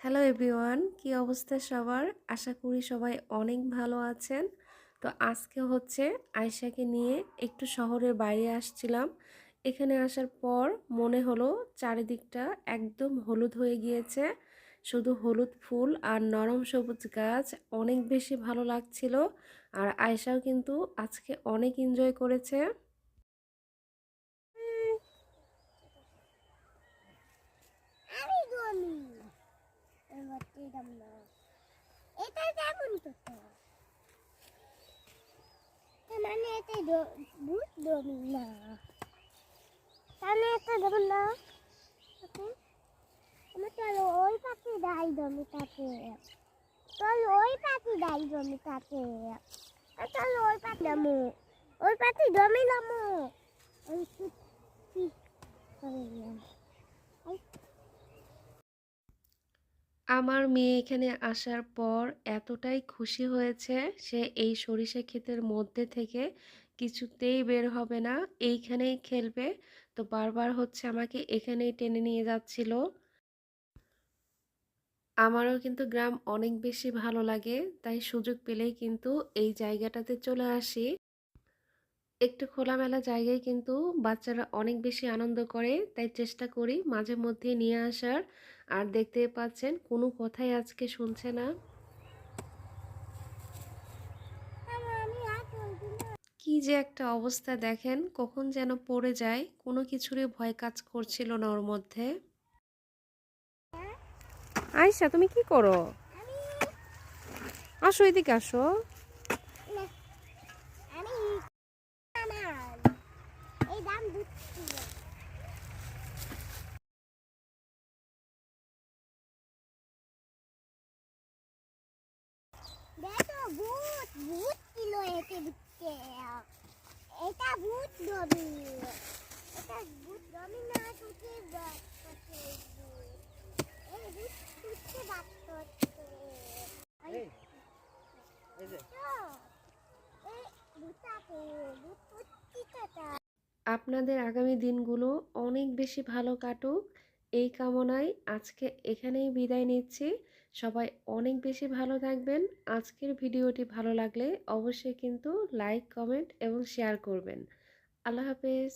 Hello everyone কি অবস্থা সবার? আশা করি সবাই অনেক ভালো আছেন। তো আজকে হচ্ছে আয়শাকে নিয়ে একটু শহরের বাইরে আসছিলাম। এখানে আসার পর মনে হলো চারিদিকটা একদম হলুদ হয়ে গিয়েছে। শুধু হলুদ ফুল আর নরম সবুজ গাছ অনেক বেশি ভালো লাগছিল আর আয়শাও কিন্তু আজকে অনেক এনজয় করেছে। মানে এটা দমি না। আমার মেয়ে এখানে আসার পর এতটাই খুশি হয়েছে সে এই সরিষা ক্ষেতের মধ্যে থেকে কিছুতেই বের হবে না। এইখানেই খেলবে। তো বারবার হচ্ছে আমাকে এখানেই টেনে নিয়ে যাচ্ছিল। আমারও কিন্তু গ্রাম অনেক বেশি ভালো লাগে, তাই সুযোগ পেলেই কিন্তু এই জায়গাটাতে চলে আসি। একটু খোলামেলা জায়গায় কিন্তু বাচ্চারা অনেক বেশি আনন্দ করে, তাই চেষ্টা করি মাঝে মধ্যে নিয়ে আসার। আর দেখতে পাচ্ছেন কোনো কথাই আজকে শুনছে না আমি আর চলবি না কি যে একটা অবস্থা দেখেন, কখন যেন পড়ে যায়, কোনো কিছুরই ভয় কাজ করছিল না ওর মধ্যে। আয়সা তুমি কি করো? আসো এদিকে আসো। দেখো ভূত ভূত কিলো এতে এটা ভূত ডবি এটা ভূত ডবি না তুকে বাত করছে এই ভূত তুকে বাত করছে এই, এই যে। এই ভূতাকে ভূত তুকে আপনাদের আগামী দিনগুলো অনেক বেশি ভালো কাটুক। এই কামনায় আজকে এখানেই বিদায় নিচ্ছি। সবাই অনেক বেশি ভালো থাকবেন। আজকের ভিডিওটি ভালো লাগলে অবশ্যই কিন্তু লাইক কমেন্ট এবং শেয়ার করবেন। আল্লাহ হাফেজ।